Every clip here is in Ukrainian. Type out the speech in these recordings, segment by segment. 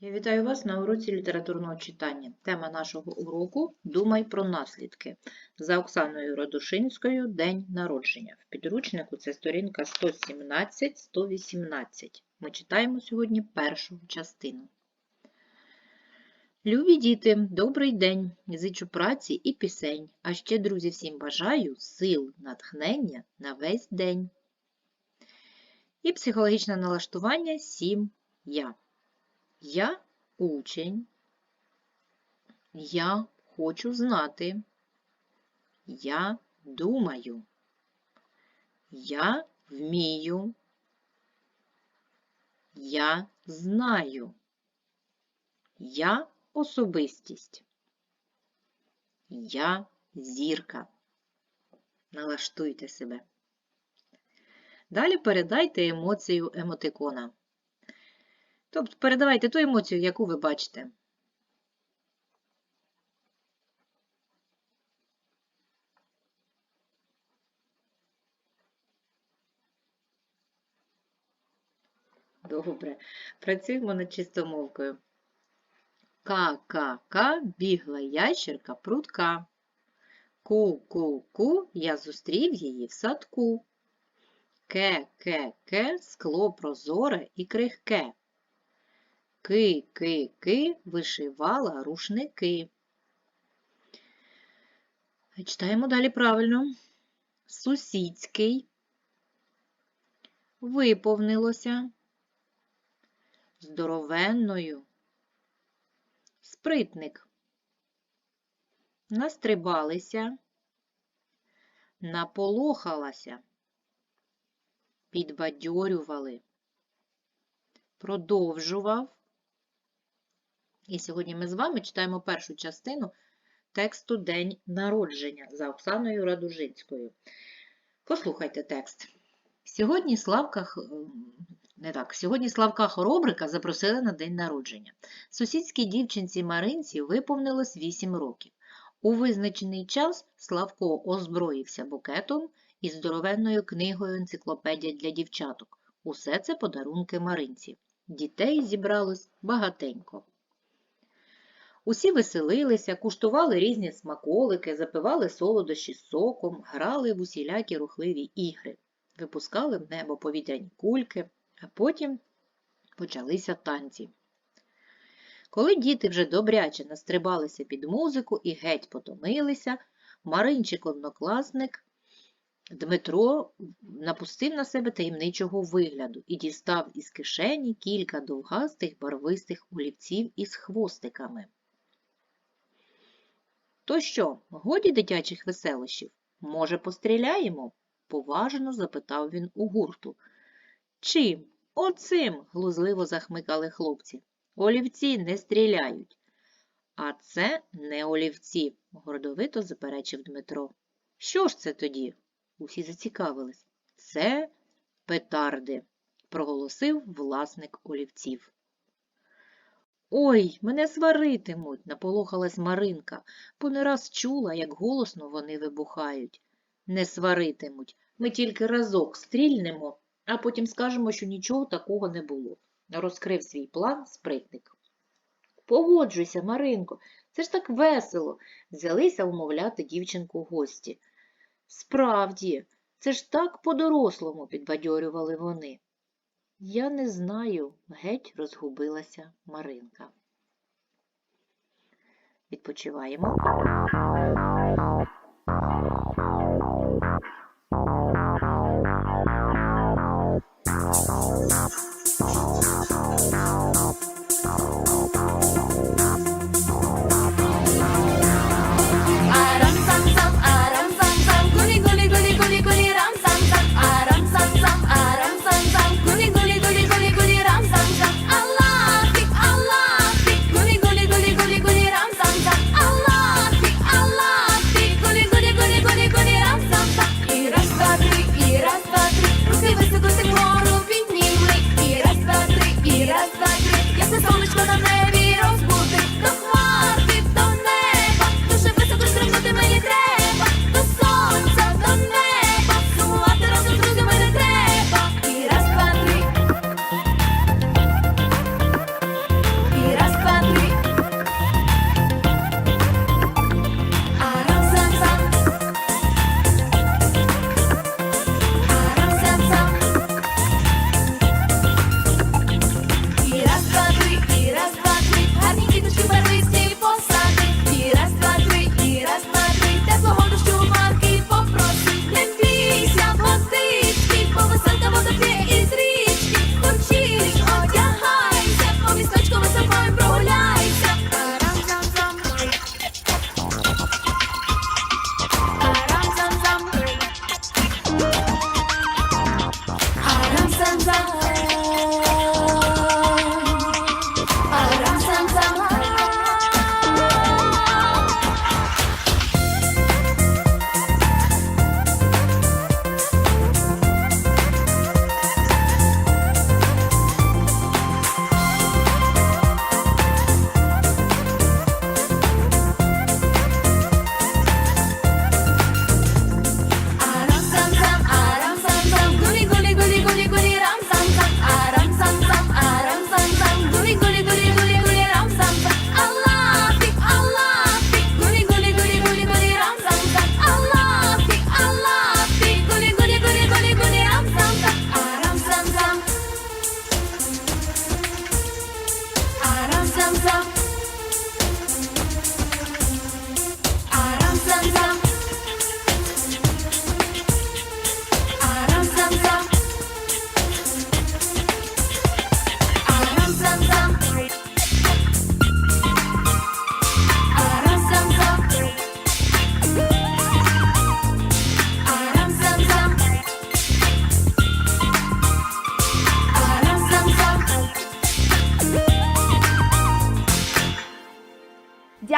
Я вітаю вас на уроці літературного читання. Тема нашого уроку Думай про наслідки за Оксаною Радушинською День народження. В підручнику це сторінка 117-118. Ми читаємо сьогодні першу частину. Любі діти, добрий день! Зичу праці і пісень, а ще, друзі, всім бажаю сил, натхнення на весь день. І психологічне налаштування 7 я. Я учень. Я хочу знати. Я думаю. Я вмію. Я знаю. Я особистість. Я зірка. Налаштуйте себе. Далі передайте емоцію емотикона. Тобто передавайте ту емоцію, яку ви бачите. Добре. Працюємо над чистомовкою. Ка-ка-ка бігла ящерка прутка. Ку-ку-ку я зустрів її в садку. Ке-ке-ке скло прозоре і крихке. Ки-ки-ки вишивала рушники. Читаємо далі правильно. Сусідський. Виповнилося. Здоровенною. Спритник. Настрибалися. Наполохалася. Підбадьорювали. Продовжував. І сьогодні ми з вами читаємо першу частину тексту День народження за Оксаною Радужинською. Послухайте текст. Сьогодні Славка, не так, сьогодні Славка Хоробрика запросили на день народження. Сусідській дівчинці Маринці виповнилось 8 років. У визначений час Славко озброївся букетом і здоровенною книгою енциклопедія для дівчаток. Усе це подарунки Маринці. Дітей зібралось багатенько. Усі веселилися, куштували різні смаколики, запивали солодощі з соком, грали в усілякі рухливі ігри, випускали в небо повітряні кульки, а потім почалися танці. Коли діти вже добряче настрибалися під музику і геть потомилися, Маринчик однокласник Дмитро напустив на себе таємничого вигляду і дістав із кишені кілька довгастих барвистих олівців із хвостиками. То що, годі дитячих веселощів? Може, постріляємо? поважно запитав він у гурту. Чим? Оцим, глузливо захмикали хлопці. Олівці не стріляють. А це не олівці, гордовито заперечив Дмитро. Що ж це тоді? Усі зацікавились. Це петарди, проголосив власник олівців. Ой, мене сваритимуть, наполохалась Маринка, бо не раз чула, як голосно вони вибухають. Не сваритимуть. Ми тільки разок стрільнемо, а потім скажемо, що нічого такого не було. Розкрив свій план спритник. Погоджуйся, Маринко, це ж так весело, взялися умовляти дівчинку гості. Справді, це ж так по-дорослому, підбадьорювали вони. Я не знаю, геть розгубилася Маринка. Відпочиваємо.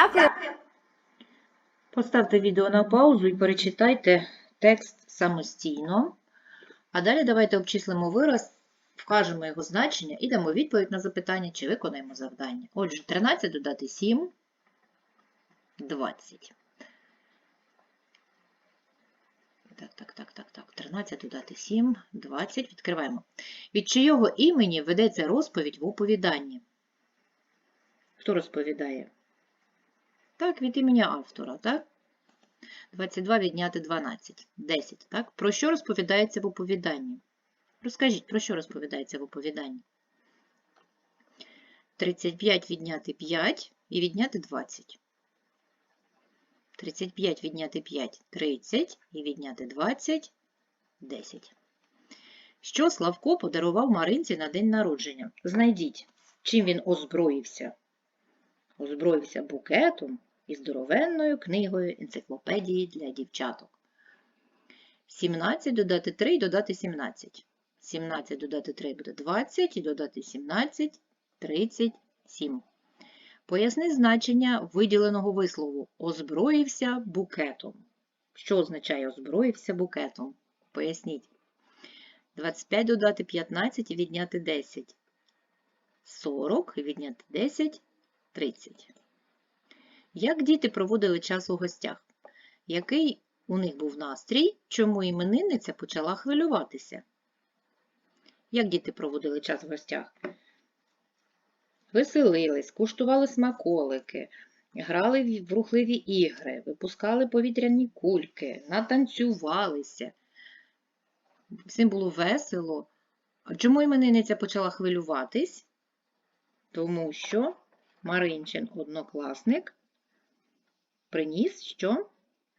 Дякую. Поставте відео на паузу і перечитайте текст самостійно. А далі давайте обчислимо вираз, вкажемо його значення і дамо відповідь на запитання, чи виконаємо завдання. Отже, 13 додати 7 20. Так, так, так, так, так. 13 додати 7, 20. Відкриваємо. Від чийого імені ведеться розповідь в оповіданні? Хто розповідає? Так, від імені автора, так? 22 відняти 12. 10, так? Про що розповідається в оповіданні? Розкажіть, про що розповідається в оповіданні? 35 відняти 5 і відняти 20. 35 відняти 5 – 30 і відняти 20 – 10. Що Славко подарував Маринці на день народження? Знайдіть, чим він озброївся. Озброївся букетом і здоровенною книгою енциклопедії для дівчаток. 17 додати 3 і додати 17. 17 додати 3 буде 20 і додати 17 – 37. Поясни значення виділеного вислову озброївся букетом. Що означає озброївся букетом? Поясніть. 25 додати 15 і відняти 10. 40 і відняти 10 – 30. Як діти проводили час у гостях? Який у них був настрій, чому іменинниця почала хвилюватися? Як діти проводили час в гостях? Веселились, куштували смаколики, грали в рухливі ігри, випускали повітряні кульки, натанцювалися. Всім було весело. А чому іменинниця почала хвилюватись? Тому що Маринчин однокласник приніс що?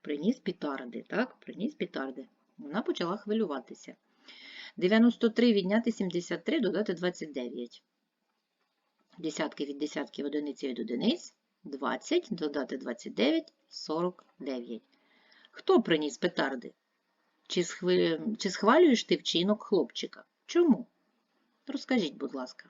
Приніс пітарди, так? Приніс пітарди. Вона почала хвилюватися. 93 відняти 73, додати 29. Десятки від десятків, одиниці від одиниць. 20, додати 29, 49. Хто приніс петарди? Чи, схвалюєш ти вчинок хлопчика? Чому? Розкажіть, будь ласка.